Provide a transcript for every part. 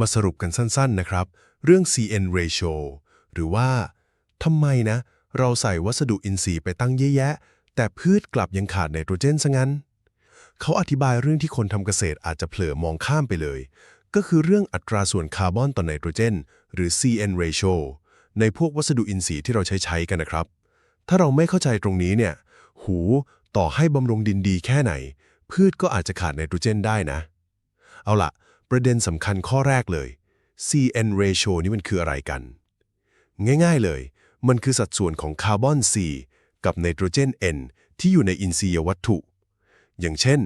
มาสรุปกันสั้นๆนะครับ เรื่อง CN ratio หรือว่าทำไมนะ เราใส่วัสดุอินทรีย์ไปตั้งเยอะแยะ แต่พืชกลับยังขาดไนโตรเจนซะงั้น เขาอธิบายเรื่องที่คนทำเกษตรอาจจะเผลอมองข้ามไปเลย ก็คือเรื่องอัตราส่วนคาร์บอนต่อไนโตรเจน หรือ CN ratio ในพวกวัสดุอินทรีย์ที่เราใช้ใช้กันนะครับ ถ้าเราไม่เข้าใจตรงนี้เนี่ย หูต่อให้บำรุงดินดีแค่ไหน พืชก็อาจจะขาดไนโตรเจนได้นะ เอาละ ประเด็นสำคัญข้อแรกเลย CN ratio นี่มันคืออะไรกัน ง่ายๆเลย มันคือสัดส่วนของคาร์บอน C กับไนโตรเจน N ที่อยู่ในอินทรียวัตถุ อย่างเช่น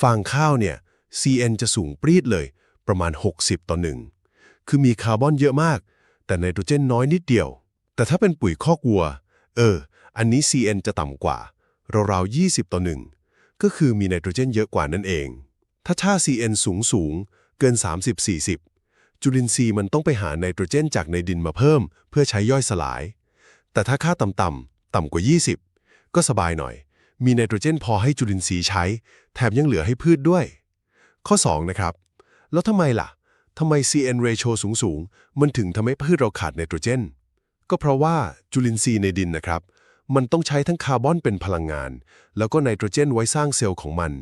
ฟางข้าวเนี่ย CN จะสูงปรีดเลย ประมาณ 60 ต่อ1คือมีคาร์บอนเยอะมาก แต่ไนโตรเจนน้อยนิดเดียว แต่ถ้าเป็นปุ๋ยคอกวัว เออ อันนี้ CN จะต่ำกว่า ราวๆ20 ต่อ1ก็คือมีไนโตรเจนเยอะกว่านั่นเอง ถ้าค่า CN สูงสูง เกิน 30-40 จุลินทรีย์มันต้องไปหาไนโตรเจนจากในดินมาเพิ่ม เพื่อใช้ย่อยสลาย แต่ถ้าค่าต่ำๆต่ำกว่า 20 ก็สบายหน่อย มีไนโตรเจนพอให้จุลินทรีย์ใช้ แถมยังเหลือให้พืชด้วย ข้อ 2 นะครับ แล้วทำไมล่ะทำไม CN ratio สูงสูงๆมันถึงทำให้พืชเราขาดไนโตรเจน ก็เพราะว่าจุลินทรีย์ในดินนะครับ มันต้องใช้ทั้งคาร์บอนเป็นพลังงาน แล้วก็ไนโตรเจนไว้สร้างเซลล์ของมัน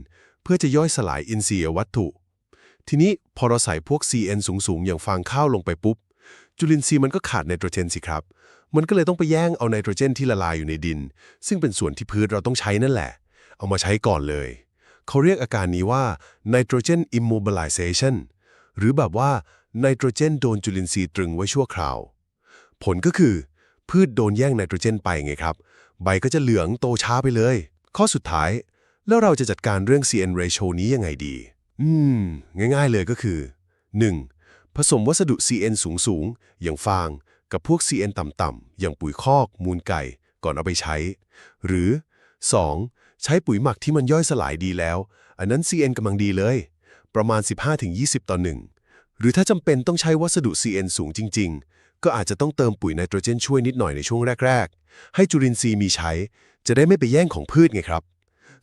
เพื่อจะย่อยสลายอินทรีย์วัตถุ ทีนี้พอเราใส่พวก CN สูงๆ อย่างฟางข้าวลงไปปุ๊บ จุลินทรีย์มันก็ขาดไนโตรเจนสิครับ มันก็เลยต้องไปแย่งเอาไนโตรเจนที่ละลายอยู่ในดิน ซึ่งเป็นส่วนที่พืชเราต้องใช้นั่นแหละ เอามาใช้ก่อนเลย เขาเรียกอาการนี้ว่า nitrogen immobilization หรือแบบว่าไนโตรเจนโดนจุลินทรีย์ตรึงไว้ชั่วคราว ผลก็คือ พืชโดนแย่งไนโตรเจนไปไงครับ ใบก็จะเหลืองโตช้าไปเลย ข้อสุดท้าย แล้วเราจะจัดการเรื่อง CN ratio นี้ยังไงดี อืม ง่ายๆเลยก็คือ 1. ผสมวัสดุ CN สูงๆ อย่างฟาง กับพวก CN ต่ำๆ อย่างปุ๋ยคอก มูลไก่ ก่อนเอาไปใช้ หรือ 2. ใช้ปุ๋ยหมักที่มันย่อยสลายดีแล้ว อันนั้น CN กำลังดีเลย ประมาณ 15-20 ต่อ 1 หรือถ้าจำเป็นต้องใช้วัสดุ CN สูงจริง ๆ ก็อาจจะต้องเติมปุ๋ยไนโตรเจนช่วยนิดหน่อยในช่วงแรก ๆ ให้จุลินทรีย์มีใช้ จะได้ไม่ไปแย่งของพืชไงครับ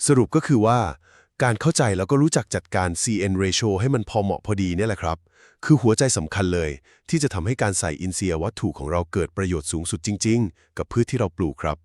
สรุปก็คือว่า การเข้าใจแล้วก็รู้จักจัดการ CN ratio ให้มันพอเหมาะพอดีเนี่ยแหละครับ คือหัวใจสำคัญเลย ที่จะทำให้การใส่อินเซียวัตถุของเราเกิดประโยชน์สูงสุดจริง ๆ กับพืชที่เราปลูกครับ